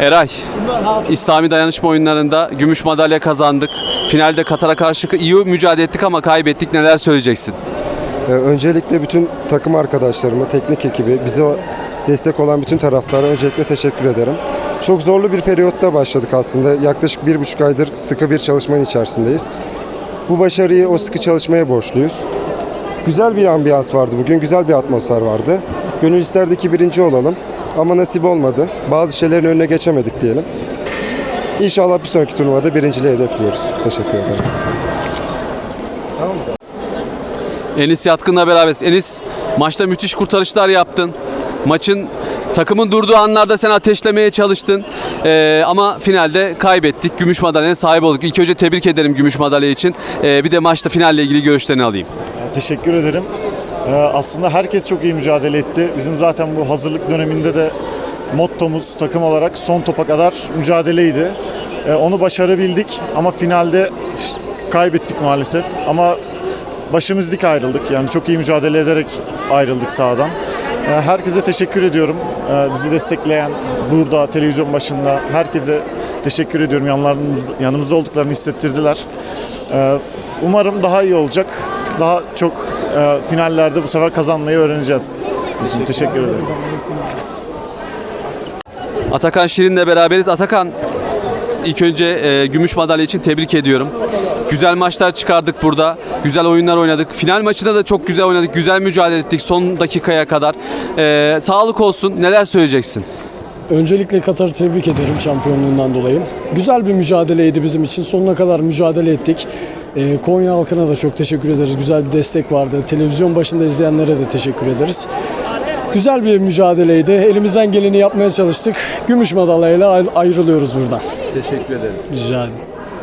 Eray, İslami dayanışma oyunlarında gümüş madalya kazandık. Finalde Katar'a karşı iyi mücadele ettik ama kaybettik. Neler söyleyeceksin? Ee, Öncelikle bütün takım arkadaşlarıma, teknik ekibi, bize destek olan bütün taraftara öncelikle teşekkür ederim. Çok zorlu bir periyotta başladık aslında. Yaklaşık bir buçuk aydır sıkı bir çalışmanın içerisindeyiz. Bu başarıyı o sıkı çalışmaya borçluyuz. Güzel bir ambiyans vardı bugün, güzel bir atmosfer vardı. Gönül isterdi ki birinci olalım ama nasip olmadı. Bazı şeylerin önüne geçemedik diyelim. İnşallah bir sonraki turnuvada birinciliği hedefliyoruz. Teşekkür ederim. Enis Yatkın'la beraberiz. Enis, maçta müthiş kurtarışlar yaptın. Maçın takımın durduğu anlarda sen ateşlemeye çalıştın. Ee, ama finalde kaybettik. Gümüş madalyaya sahip olduk. İlk önce tebrik ederim gümüş madalya için. Ee, bir de maçta finalle ilgili görüşlerini alayım. Teşekkür ederim. Ee, aslında herkes çok iyi mücadele etti. Bizim zaten bu hazırlık döneminde de mottomuz takım olarak son topa kadar mücadeleydi. Ee, onu başarabildik ama finalde kaybettik maalesef. Ama başımız dik ayrıldık. Yani çok iyi mücadele ederek ayrıldık sahadan. Ee, herkese teşekkür ediyorum. Bizi destekleyen burada televizyon başında herkese teşekkür ediyorum. Yanlarımızda, yanımızda olduklarını hissettirdiler. Umarım daha iyi olacak. Daha çok e, finallerde bu sefer kazanmayı öğreneceğiz. Şimdi teşekkür ederim. Atakan Şirin'le beraberiz. Atakan, ilk önce e, gümüş madalya için tebrik ediyorum. Güzel maçlar çıkardık burada. Güzel oyunlar oynadık. Final maçında da çok güzel oynadık. Güzel mücadele ettik son dakikaya kadar. E, sağlık olsun. Neler söyleyeceksin? Öncelikle Katar'ı tebrik ederim şampiyonluğundan dolayı. Güzel bir mücadeleydi bizim için. Sonuna kadar mücadele ettik. Ee, Konya halkına da çok teşekkür ederiz. Güzel bir destek vardı. Televizyon başında izleyenlere de teşekkür ederiz. Güzel bir mücadeleydi. Elimizden geleni yapmaya çalıştık. Gümüş madalyayla ayrılıyoruz buradan. Teşekkür ederiz. Rica ederim.